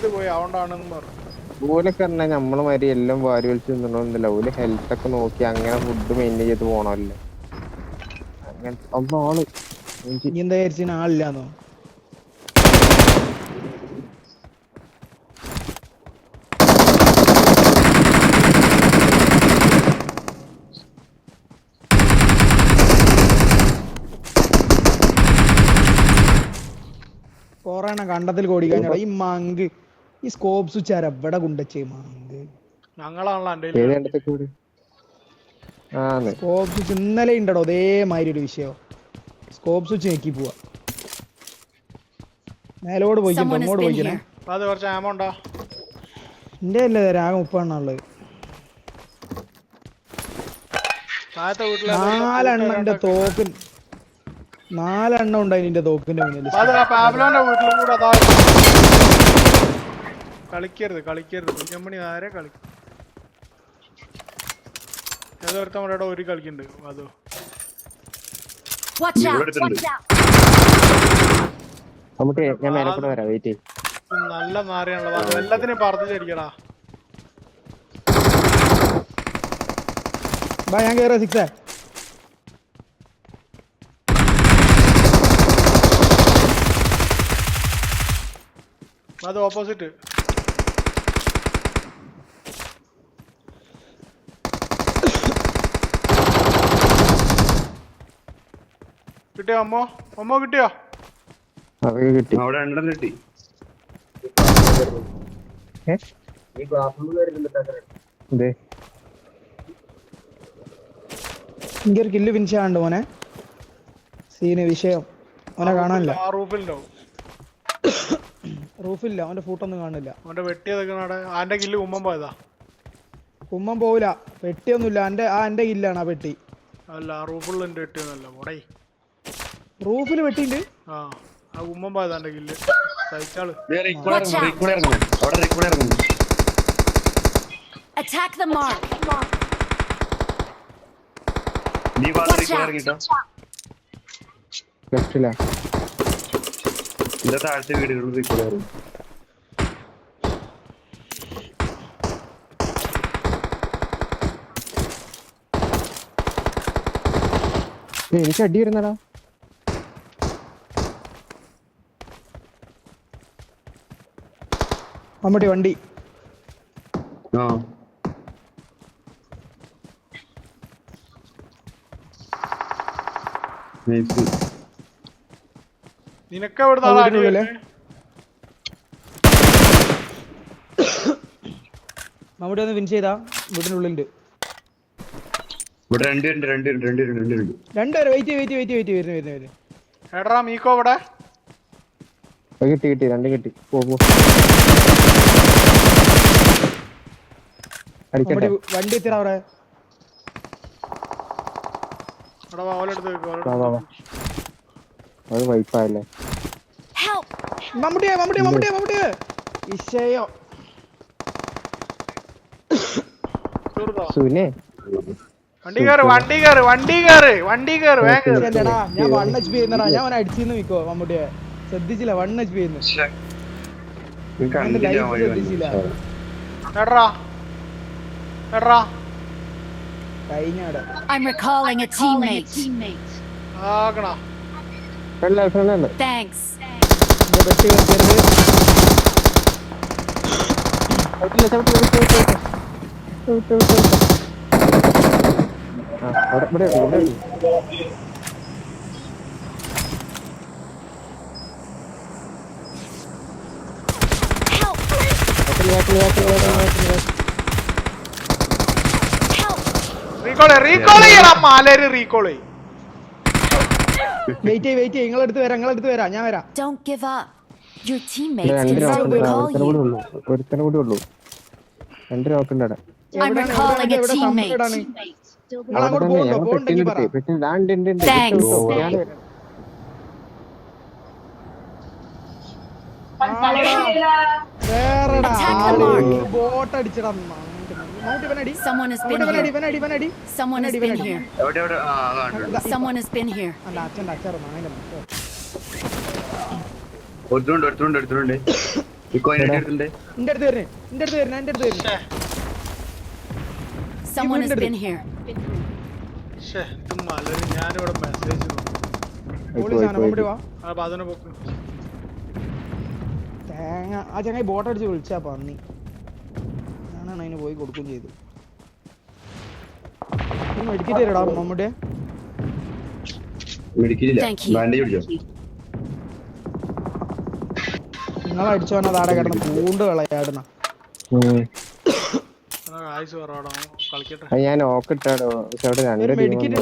ചെയ്ത് പോയി അതുകൊണ്ടാണെന്ന് പറഞ്ഞു. ഓലൊക്കെ നമ്മളെ മാതിരി എല്ലാം വാരി വലിച്ച് തിന്നണമെന്നില്ല ഓൽ ഹെൽത്ത് ഒക്കെ നോക്കി അങ്ങനെ ഫുഡ് മെയിന്റെയിൻ ചെയ്ത് പോണല്ലേ. അങ്ങനെ അപ്പൊ ആൾ നീ എന്താ വിചാരിച്ചു ആളില്ലാന്നോ? കൊറേണ കണ്ടത്തിൽ കോടി കഴിഞ്ഞാ ഈ മങ്ക്. ഈ സ്കോപ്പ് സ്വിച്ച് ആരാ എവിടെ കൊണ്ടുവച്ചേ മങ്ക്? ഞങ്ങളാണല്ലോ എന്റെ ഏത് കൂടി ആന്ന് സ്കോപ്പ് സ്വിച്ച് ഇന്നലെ ഉണ്ടോ അതേമാതിരി ഒരു വിഷയം. സ്കോപ്പ് സ്വിച്ച് ഞെക്കി പോവാ. മേലോട് പോയിക്കോ അങ്ങോട്ട് പോയിക്കണേ എന്റെ അല്ലേ രാഗം മുപ്പെണ്ണുള്ളത് നാലെണ്ണന്റെ തോക്കിൻ. നാലെണ്ണം ഉണ്ടായി നിന്റെ തോക്കിന്റെ മുന്നിൽ അത് ആ പാബ്ലോന്റെ വീട്ടിലും കൂടെ അതാ കളിക്കരുത് കളിക്കരുത്. കുഞ്ഞമ്മണി ആരെ കളി ഏതോ ഒരുത്തം ഇവിടെ ഒരു കളിക്കുണ്ട് അതോ! നമുക്ക് ഞാൻ മേലെ കൂടെ വരാം വെയിറ്റ് നല്ല നാറിയാണല്ലോ എല്ലാത്തിനും പറത്തിച്ചടിക്കടാ ബാ ഞാൻ കേറാ സിക്സ് അത് ഓപ്പോസിറ്റ് കിട്ടിയോ അമ്മോ? അമ്മോ കിട്ടിയോ? അതൊക്കെ കിട്ടി. അവിടെ രണ്ടെണ്ണം കിട്ടി. ഒരു കില്ല് ഫിനിഷ് ആണ്ട് മോനെ? സീന് വിഷയം. അവനെ കാണാനില്ല. ആ റൂഫിലുണ്ടാവും. റൂഫില്ല അവന്റെ ഫൂട്ടൊന്നും കാണില്ല അവന്റെ വെട്ടിയതൊക്കെ അവിടെ ആന്റെ കില്ല് ഉമ്മൻ പോയതാ? കുമ്മം പോവില്ല പെട്ടിയൊന്നുമില്ല എന്റെ ആ എന്റെ കില്ലാണ് ആ വെട്ടി. അല്ല ആ റൂഫിലുള്ള എന്റെ വെട്ടിയൊന്നല്ല പോടേ റൂഫിൽ വെട്ടിണ്ട് ആ ആ ഉമ്മൻ എന്റെ കില്ല്. ഇറങ്ങുന്നു. Attack the mark! നീ റീക്കോൾ out! ഇറങ്ങിട്ടോ. ലെഫ്റ്റിലാ ഇതിന്റെ താഴത്തെ വീടുകളിൽ റീക്കോൾ ഇറങ്ങി എനിക്ക് അടി വരുന്നടാ. മമ്മൂട്ടി വണ്ടി. ആ. നൈസ്. നിനക്ക്? വരുന്നേ? മമ്മൂട്ടി ഒന്ന് വിൻ ചെയ്താ. വീടിനുള്ളിലുണ്ട്. ഇവിടെ ഉണ്ട് രണ്ട് ഉണ്ട് രണ്ട് രണ്ടുപേരും വെയിറ്റ് വെയിറ്റ് വെയിറ്റ് വെയിറ്റ് വരുന്നു വരുന്നു വരുന്നു എടാ മീക്കോ ഇവിടെ? കിട്ടി കിട്ടി രണ്ട് കിട്ടി. പോ പോ അടിക്കട്ടെ മമ്മൂട്ടി വണ്ടി എത്തിടാ അവിടെ. അത് വൈപ്പായല്ലേ! മമ്മൂട്ടിയെ മമ്മൂട്ടിയെ മമ്മൂട്ടിയെ മമ്മൂട്ടിയെ. തീർന്നോ? സുനെ. വണ്ടി കയറ് വണ്ടി കയറ് വണ്ടി കയറ് വണ്ടി കയറ് വേഗം കേറ്. അല്ലടാ ഞാൻ വൺ എച്ച് പി ചെയ്യുന്നടാ. ഞാൻ അവനെ അടിച്ചിന്ന് മിക്കോ മമ്മൂട്ടിയെ? ശ്രദ്ധിച്ചില്ല വൺ എച്ച് പി ചെയ്യുന്നു. ശ്രദ്ധിച്ചില്ല. എട്രാ എട്രാ I I'm recalling a teammate. ആകണ ഫ്രണ്ട് ഫ്രണ്ട് Thanks. പെട്ടി വെക്കരുത് ചവിട്ടില്ല ചവിട്ടി വിട്ട് വിട്ട് വിട്ട്. വിട്ട് വിട്ട് വിട്ട്. ആ അവിടെ ഇവിടെ ഇവിടെ Help! ബാക്കിൽ ബാക്കിൽ Help! റീകോൾ റീകോൾ ചെയ്യണം മാലേര് റീകോൾ ചെയ്യും. വെയിറ്റ് ചെയ്യ് വെയിറ്റ് ചെയ്യ്. നിങ്ങളെടുത്ത് വരാം നിങ്ങളെടുത്ത് വരാം. ഞാൻ വരാം. Don't give up. Your ഇവിടെ teammates can still recall ഒരുത്തനെ കൂടി you. ഉള്ളൂ. ഒരുത്തനെ കൂടി ഉള്ളൂ. രണ്ട് നോക്കുണ്ട് അവിടെ. I'm എവിടാണ്, recalling a എവിടാണ്, എവിടെ teammate. എവിടാണ്? നിങ്ങൾ അവിടെ അങ്ങോട്ട് തന്നെ ഞങ്ങൾ പോകണ്ടെങ്കിൽ പറ. ഉണ്ട് ഉണ്ട് ഉണ്ട് Thanks. Attack the mark. Bot അടിച്ചടാ Someone has been here. Someone has been here. Someone has been here. ഒരുത്തുണ്ട് ഒരുത്തുണ്ട് ഒരുത്തുണ്ട്. എന്റെ അടുത്ത് എന്റെ അടുത്ത് എന്റെ അടുത്ത് വരുന്നേ. Someone has wondered. been here. ശ്ശേ, ഇത് മലര് ഞാനിവിടെ മെസ്സേജ് സാധനം വാ. ആ പോക്ക്. തേങ്ങ ആ ചങ്ങായി ബോട്ട് അടിച്ച് വിളിച്ചാ പന്നി. ഞാനാണ് അതിന് പോയി കൊടുക്കുകയും ചെയ്തു. മെഡിക്കറ്റ് തരടാ മമ്മൂട്ടിയെ? മെഡിക്കലില്ല Thank you. ബാൻഡേജ് പിടിച്ചോ നിങ്ങൾ അടിച്ചോനെ താടെ കിടന്ന് പൂണ്ട് കളയാടുന്ന ഞാൻ ഓക്കിട്ടാടോ പക്ഷെ അവിടെ രണ്ട് ഒരു ടീം മെഡിക്കറ്റ് ഉണ്ട്.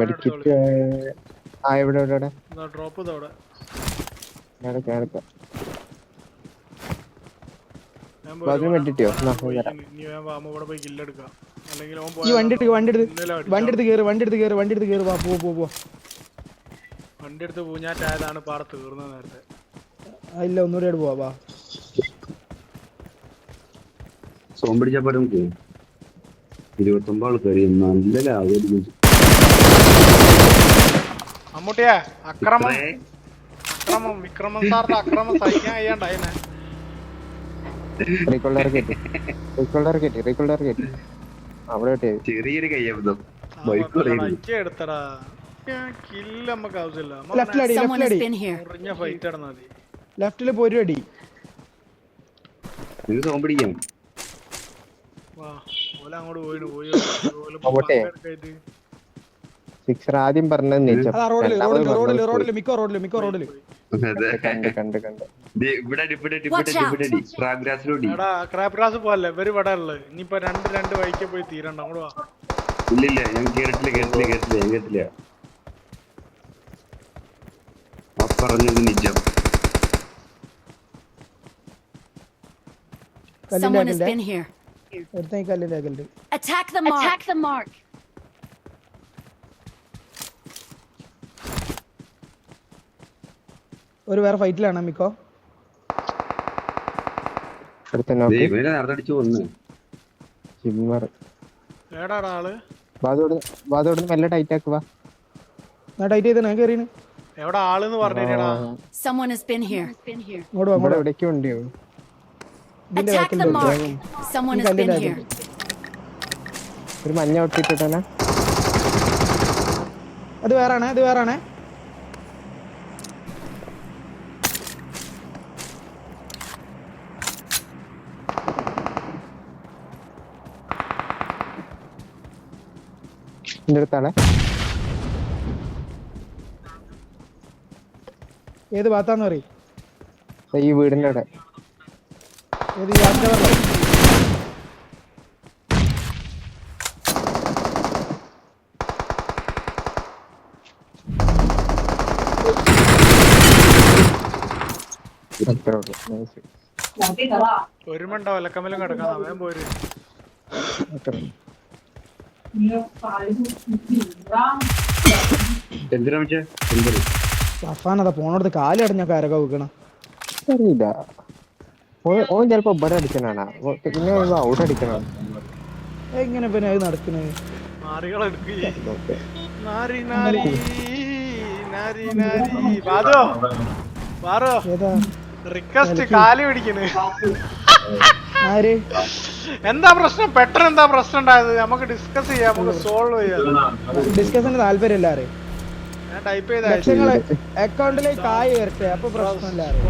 മെഡിക്കറ്റ് ആ ഇവിടെ ഇവിടെ ഇവിടെ. ഡ്രോപ്പ് ഇതവിടെ ഞാൻ കേൾക്കാം ഞാൻ അപ്പൊ അതിന് മെഡിക്കറ്റോ എന്നാ പോയി ഞാൻ തരാം ഇനി വേഗം വാ, അമ്മ ഇവിടെ പോയി കില്ലെടുക്കാം അല്ലെങ്കിൽ ഓൻ ഈ വണ്ടി എടുത്ത് വണ്ടി എടുത്ത് വണ്ടി എടുത്ത് കേറ് വണ്ടി എടുത്ത് കേറ് വണ്ടി എടുത്ത് കേറ്. വാ പോ പോ പോ. വണ്ടി എടുത്ത് പൂഞ്ഞാറ്റായതാണ് പാറ തീർന്നത് നേരത്തെ. ആ, ഇല്ല ഒന്നുകൂടി ആയിട്ട് പോവാ വാ. ഇരുപത്തൊമ്പത് ആൾക്കാർ നല്ല ലാഭം മമ്മൂട്ടിയെ അക്രമം. അക്രമം വിക്രമൻ സാറിന്റെ അക്രമം സഹിക്കാൻ കഴിയാണ്ടായിനെ റീകോൾഡർ കയറ്റി റീകോൾഡർ കയറ്റി റീകോൾഡർ കയറ്റി അവിടെ ചെറിയൊരു കയ്യബദ്ധം. എടുത്തടാ. കില്ല് നമുക്ക് ആവശ്യമില്ല. ലെഫ്റ്റിൽ അടി ലെഫ്റ്റിൽ അടി. been here. മുറിഞ്ഞ ഫൈറ്റ് നടന്നാൽ മതി ലെഫ്റ്റിൽ പോയി ഒരു അടി. നിനക്ക് സോം വാ ഓല അങ്ങോട്ട് പോയിട്ട് പോയി? പങ്കെടുക്കായിട്ട് സിക്സർ ആദ്യം പറഞ്ഞത് ഇവർ ഇവിടെ ഉള്ളത് ഇനിയിപ്പോ രണ്ട് രണ്ട് വഴിക്ക് പോയി തീരണ്ട. അങ്ങോട്ട് വാ. ഇല്ല ഇല്ല ഞാൻ കേട്ടില്ല കേട്ടില്ല കേട്ടില്ല ഞാൻ കേട്ടില്ല പറഞ്ഞത് നിജം. Someone has been here. Attack the mark. Attack the mark. ഒരു വേറെ ഫൈറ്റിലാണ് മിക്കോ? മെല്ലെ ടൈറ്റ് ആക്കുക ഞാൻ ടൈറ്റ് ചെയ്ത് ഞാൻ കയറിയാണ് എവിടെ ആളെന്ന് പറഞ്ഞിട്ടാ Someone has been here. ഇങ്ങോട്ട് വാ ഇവിടെ ഇങ്ങോട്ട് വാ. എവിടേക്കും ഉണ്ട് ഇതിന്റെ Attack the ബാക്കിൽ mark. Someone ഈ has been കല്ലിന്റെ here. ഒരു മഞ്ഞ ഒട്ടിട്ടിട്ടാണ് അത് വേറാണ് അത് വേറാണ്. എന്റെ അടുത്താണ്. ഏത് ഭാഗത്താന്ന് പറയും? ഈ വീടിന്റെ അവിടെ. ഏത്. ഒരുമണ്ട അവൻ പോര്. എന്തിനാ വെച്ചാ എന്തൊരു സഫാൻ അതാ പോണടുത്ത് കാലി അടഞ്ഞൊക്കെ ആരൊക്കെ വെക്കണം അറിയില്ല. ഓൻ ചെലപ്പോ ഇവിടെ അടിക്കണാണ് പിന്നെ ഔട്ട് അടിക്കണം. എങ്ങനെ പിന്നെ അത് നടക്കണേ? റിക്വസ്റ്റ് കാലി പിടിക്കണ്. ആര്? എന്താ പ്രശ്നം? പെട്ടെന്ന് എന്താ പ്രശ്നം ഉണ്ടായത്? നമുക്ക് ഡിസ്കസ് ചെയ്യാം നമുക്ക് സോൾവ് ചെയ്യാം. ഡിസ്കഷന് താല്പര്യമില്ല ആര്? ഞാൻ ടൈപ്പ് ചെയ്ത. ലക്ഷങ്ങൾ അക്കൗണ്ടിലേക്ക് കായ് വരട്ടെ അപ്പൊ പ്രശ്നമില്ല ആര്?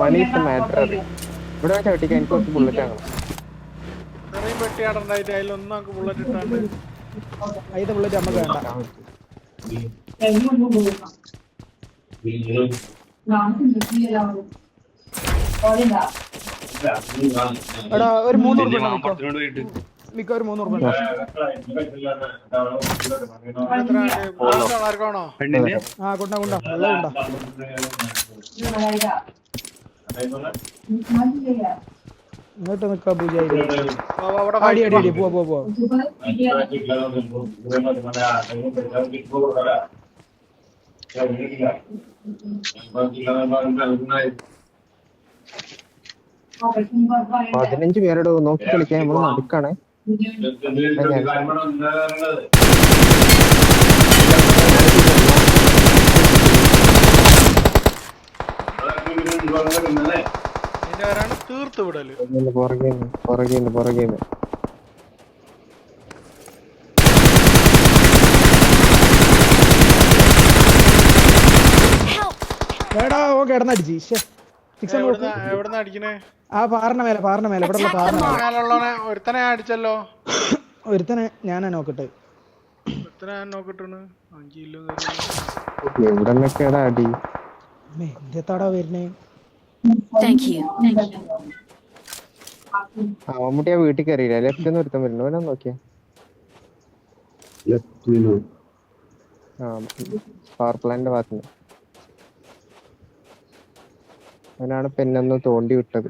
മണി ഇസ് മാറ്റർ ഇവിടെ വെച്ചാൽ വെട്ടിക്കാൻ എനിക്ക് കുറച്ച് ബുള്ളറ്റ് ആണ്. ഇത്രയും പെട്ടിയാടുണ്ടായിട്ട് അതിലൊന്നും നമുക്ക് ബുള്ളറ്റ് ഇട്ടാണ്ട്. അതിന്റെ ബുള്ളറ്റ് നമുക്ക് വേണ്ട. എടാ ഒരു മൂന്ന് ഉറുപ്പ മിക്കോ ഒരു മൂന്ന് ഉറുപ്പ എത്ര ആർക്കാണോ ആ കൊണ്ടാ കൊണ്ടാ. വെള്ളം കൊണ്ടാ. ഇങ്ങോട്ട് നിക്കാ പൂജ അടി അടി അടി. പോവാ പോവാ പോവാ പതിനഞ്ച് പേരുടെ നോക്കി കളിക്കാൻ നമ്മൾ നടുക്കാണ്. തീർത്ത് വിടൽ പുറകെ പുറകെ പുറകെ ഓ കിടന്നടിച്ച്. ആ പാറിന്റെ മേലെ പാറിന്റെ മേലെ. ഇവിടെ ഒരുത്തനെ അടിച്ചല്ലോ. ഒരുത്തനെ ഞാനാ നോക്കട്ടെ. വരുന്നേ. മമ്മൂട്ടി ആ വീട്ടിൽ കയറിയില്ല? ലെഫ്റ്റ് നിന്ന് ഒരുത്തൻ വരുന്നു അവനെ നോക്കിയാ. ലെഫ്റ്റിനോ ആ പവർ ഭാഗത്തുനിന്ന്. അവനാണ് പെണ്ണൊന്ന് തോണ്ടി വിട്ടത്.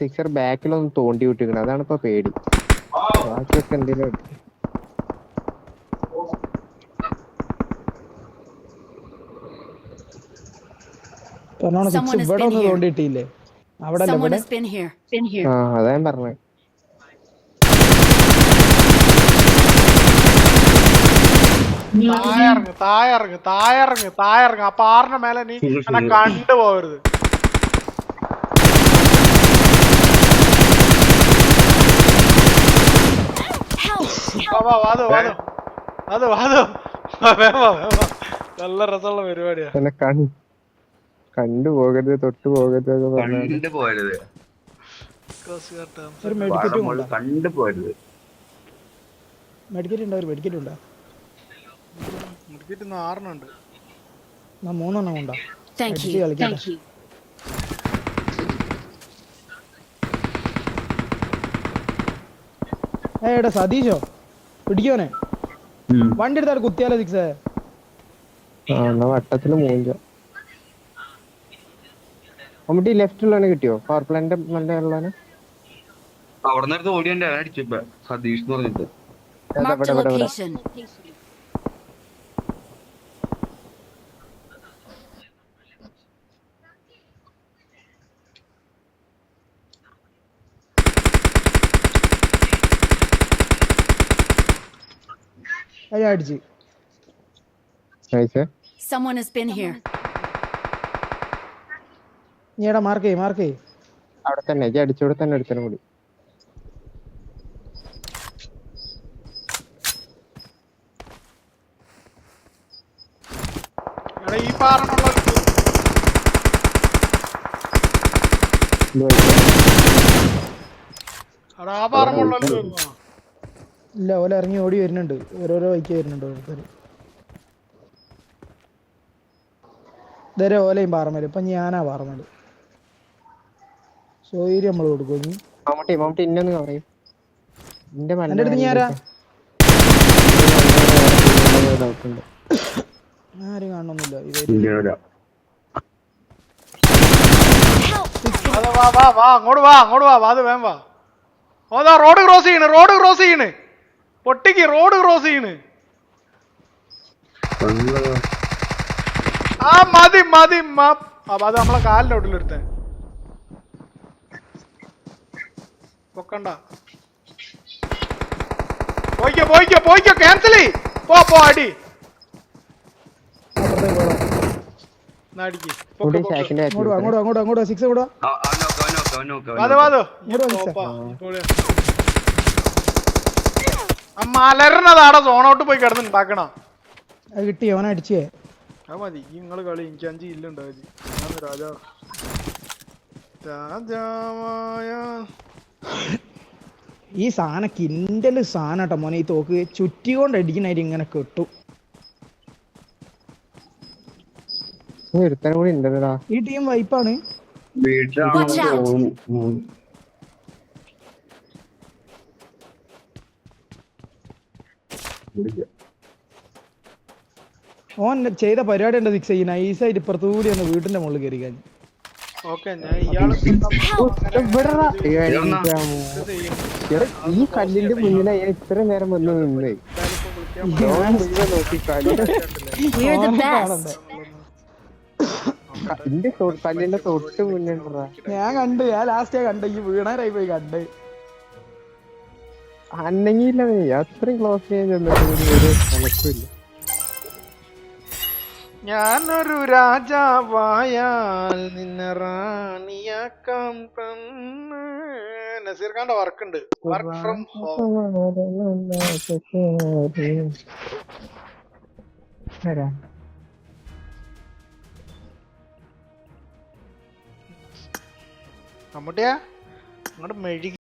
സിക്സർ ബാക്കിലൊന്ന് തോണ്ടി വിട്ടിരിക്കണം. അതാണ് ഇപ്പൊ പേടി. ബാക്കിയൊക്കെ എന്തെങ്കിലും ഇവിടെ ഒന്ന് തോണ്ടിയിട്ടില്ലേ അവിടെ അതാ ഞാൻ പറഞ്ഞത് തായറങ്ങ് തായറങ്ങ് തായറങ്ങ് തായറങ്ങ് ആ പാറിന്റെ മേലെ നീ എന്നെ കണ്ടു പോകരുത്. നല്ല രസമുള്ള പരിപാടിയാ. കണ്ടു പോകരുത് തൊട്ട് പോകരുത് എന്ന് പറഞ്ഞാൽ കണ്ടു പോകരുത്. മെഡിക്കറ്റ് ഉണ്ടോ? കണ്ടു മെഡിക്കറ്റ് ഉണ്ടോ? ഉണ്ടോ മൂന്നെണ്ണം എടാ സതീഷോ പിടിക്കോനെ വണ്ടി എടുത്താൽ കുത്തിയാലോ സിക്സ്? വട്ടത്തിൽ മൂഞ്ച. മമ്മൂട്ടി ലെഫ്റ്റ് ഉള്ളവനെ കിട്ടിയോ? പവർ പ്ലാന്റ് നല്ല ഉള്ളവനെ? അവിടെ നിന്ന് ഓടിയന്റെ അടിച്ചു സതീഷ് എന്ന് പറഞ്ഞിട്ട്. അടിച്ച് Someone has been here. നീ എടാ മാർക്ക് ചെയ് മാർക്ക് അവിടെ തന്നെ ഇജ്ജ് അടിച്ചോടെ തന്നെ എടുത്തനും കൂടി എടാ ഈ പാറിനുള്ള ഇത് വഴിക്ക്. എടാ ആ പാറമുള്ള ഇല്ല ഓല ഇറങ്ങി ഓടി വരുന്നുണ്ട്. ഓരോരോ വൈക്ക് വരുന്നുണ്ട് ഓരോരുത്തർ ഇതരെ ഓലയും പാറമേൽ. ഇപ്പൊ ഞാനാ പാറമേൽ. സോയിരി നമ്മൾ കൊടുക്കും ഇനി. മമ്മൂട്ടി മമ്മൂട്ടി ഇന്നൊന്ന് പറയും എന്റെ എന്റെ അടുത്ത് ഞാനാ ഡൗട്ട് ഉണ്ട് ആരും കാണണമെന്നില്ല ഇവർ ഇന്ത്യയുടെ വാ വാ വാ അങ്ങോട്ട് വാ അങ്ങോട്ട് വാ വാ അത് വേം വാ. റോഡ് ക്രോസ് ചെയ്യണ് റോഡ് ക്രോസ് ചെയ്യണ്. പൊട്ടിക്ക് റോഡ് ക്രോസ് ചെയ്യണ് ആ മതി മതി അത് നമ്മളെ കാലിന്റെ ഒട്ടിലെടുത്ത പൊക്കണ്ട പോയിക്കോ പോയിക്കോ പോയിക്കോ ക്യാൻസൽ ചെയ് പോ പോ അടി അങ്ങോട്ടോ അങ്ങോട്ടോ അങ്ങോട്ടോ. അങ്ങോട്ട് അങ്ങോട്ട് അങ്ങോട്ട് അങ്ങോട്ട് സിക്സ് വാതോ വാതോ ഇങ്ങോട്ട്. ആ മലരണതാടെ സോണോട്ട് പോയി കിടന്നുണ്ടാക്കണ അത് കിട്ടി അവനെ അടിച്ചേ. അത് മതി ഈ നിങ്ങൾ കളി എനിക്ക് അഞ്ച് ഇല്ല ഞാൻ രാജാവ് രാജാവായ ഈ സാധന കിൻഡൽ സാധനം കേട്ടോ മോനെ ഈ തോക്ക്. ചുറ്റി കൊണ്ട് അടിക്കണായിട്ട് ഇങ്ങനെ കെട്ടു. ഈ ടീം വൈപ്പാണ് Watch ഓൻ ചെയ്ത പരിപാടി ഉണ്ട് സിക്സ് ഈ നൈസായിട്ട് ഇപ്പുറത്തു കൂടി ഒന്ന് വീട്ടിന്റെ മുകളിൽ കയറി കഴിഞ്ഞു. ഓക്കെ ഞാൻ ഇയാൾ എടാ, ഈ കല്ലിന്റെ മുന്നിലെ ഞാൻ ഇത്ര നേരം വന്ന് നിന്നേ. ഞാൻ നോക്കി കല്ലിന്റെ തൊട്ട് മുന്നിട്ടാ ഞാൻ കണ്ട് ഞാൻ ലാസ്റ്റ് കണ്ട്. ഈ വീണാരായി പോയി കണ്ട്. അന്നെങ്കില്ല നീ അത്രയും ക്ലോസ് ചെയ്യാൻ ഞാനൊരു രാജാവായാൽ നിന്നെ റാണിയാക്കാം നസീർ ഖാന്റെ വർക്ക് ഉണ്ട് വർക്ക് ഫ്രം ഹോം മമ്മൂട്ടിയാ അങ്ങോട്ട് മെഴുകി